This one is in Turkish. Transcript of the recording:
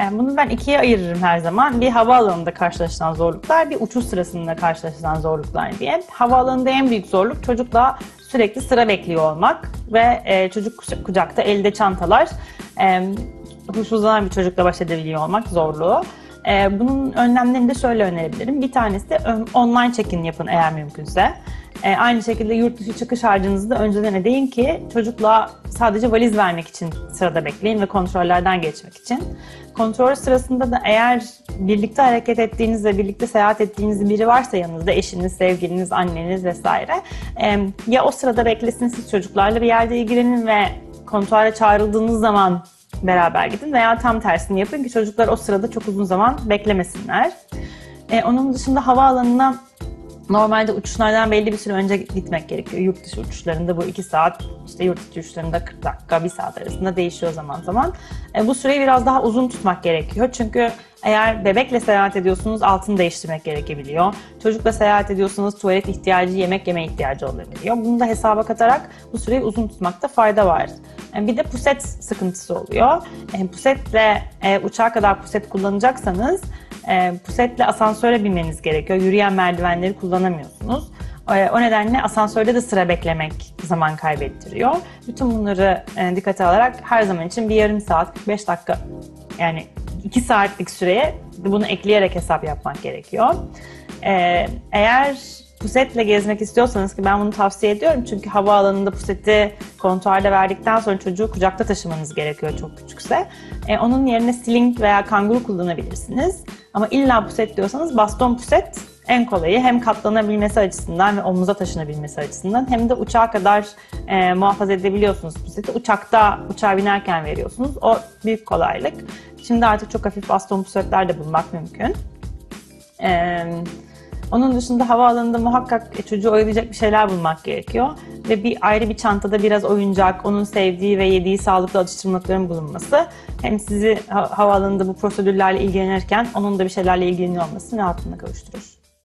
E, bunu ben ikiye ayırırım her zaman. Bir havaalanında karşılaşılan zorluklar, bir uçuş sırasında karşılaşılan zorluklar diye. Havaalanında en büyük zorluk çocukla sürekli sıra bekliyor olmak ve e, çocuk kucakta, elde çantalar. E, huysuzlanan bir çocukla baş edebiliyor olmak zorluğu. E, bunun önlemlerini de şöyle önerebilirim. Bir tanesi online check-in yapın eğer mümkünse. E, aynı şekilde yurt dışı çıkış harcınızı da önceden ödeyin ki çocukla sadece valiz vermek için sırada bekleyin ve kontrollerden geçmek için. Kontrol sırasında da eğer birlikte hareket ettiğiniz ve birlikte seyahat ettiğiniz biri varsa yanınızda eşiniz, sevgiliniz, anneniz vesaire e, ya o sırada beklesin siz çocuklarla bir yerde ilgilenin ve kontrole çağrıldığınız zaman beraber gidin veya tam tersini yapın ki çocuklar o sırada çok uzun zaman beklemesinler. Ee, onun dışında havaalanına Normalde uçuşlardan belli bir süre önce gitmek gerekiyor. Yurt dışı uçuşlarında bu 2 saat, işte yurt dışı uçuşlarında 40 dakika, 1 saat arasında değişiyor zaman zaman. E, bu süreyi biraz daha uzun tutmak gerekiyor. Çünkü eğer bebekle seyahat ediyorsunuz altını değiştirmek gerekebiliyor. Çocukla seyahat ediyorsunuz tuvalet ihtiyacı, yemek yeme ihtiyacı olabiliyor. Bunu da hesaba katarak bu süreyi uzun tutmakta fayda var. E, bir de puset sıkıntısı oluyor. E, pusetle e, uçağa kadar puset kullanacaksanız pusetle asansöre binmeniz gerekiyor. Yürüyen merdivenleri kullanamıyorsunuz. O nedenle asansörde de sıra beklemek zaman kaybettiriyor. Bütün bunları dikkate alarak her zaman için bir yarım saat, 45 dakika yani 2 saatlik süreye bunu ekleyerek hesap yapmak gerekiyor. Eğer pusetle gezmek istiyorsanız ki ben bunu tavsiye ediyorum çünkü havaalanında puseti kontrolde verdikten sonra çocuğu kucakta taşımanız gerekiyor çok küçükse. E, onun yerine sling veya kanguru kullanabilirsiniz. Ama illa puset diyorsanız baston puset en kolayı hem katlanabilmesi açısından ve omuza taşınabilmesi açısından hem de uçağa kadar e, muhafaza edebiliyorsunuz puseti. Uçakta uçağa binerken veriyorsunuz. O büyük kolaylık. Şimdi artık çok hafif baston pusetler de bulmak mümkün. Eee onun dışında havaalanında muhakkak e, çocuğu oyalayacak bir şeyler bulmak gerekiyor. Ve bir ayrı bir çantada biraz oyuncak, onun sevdiği ve yediği sağlıklı atıştırmalıkların bulunması hem sizi havaalanında bu prosedürlerle ilgilenirken onun da bir şeylerle ilgileniyor olmasını rahatlığına kavuşturur.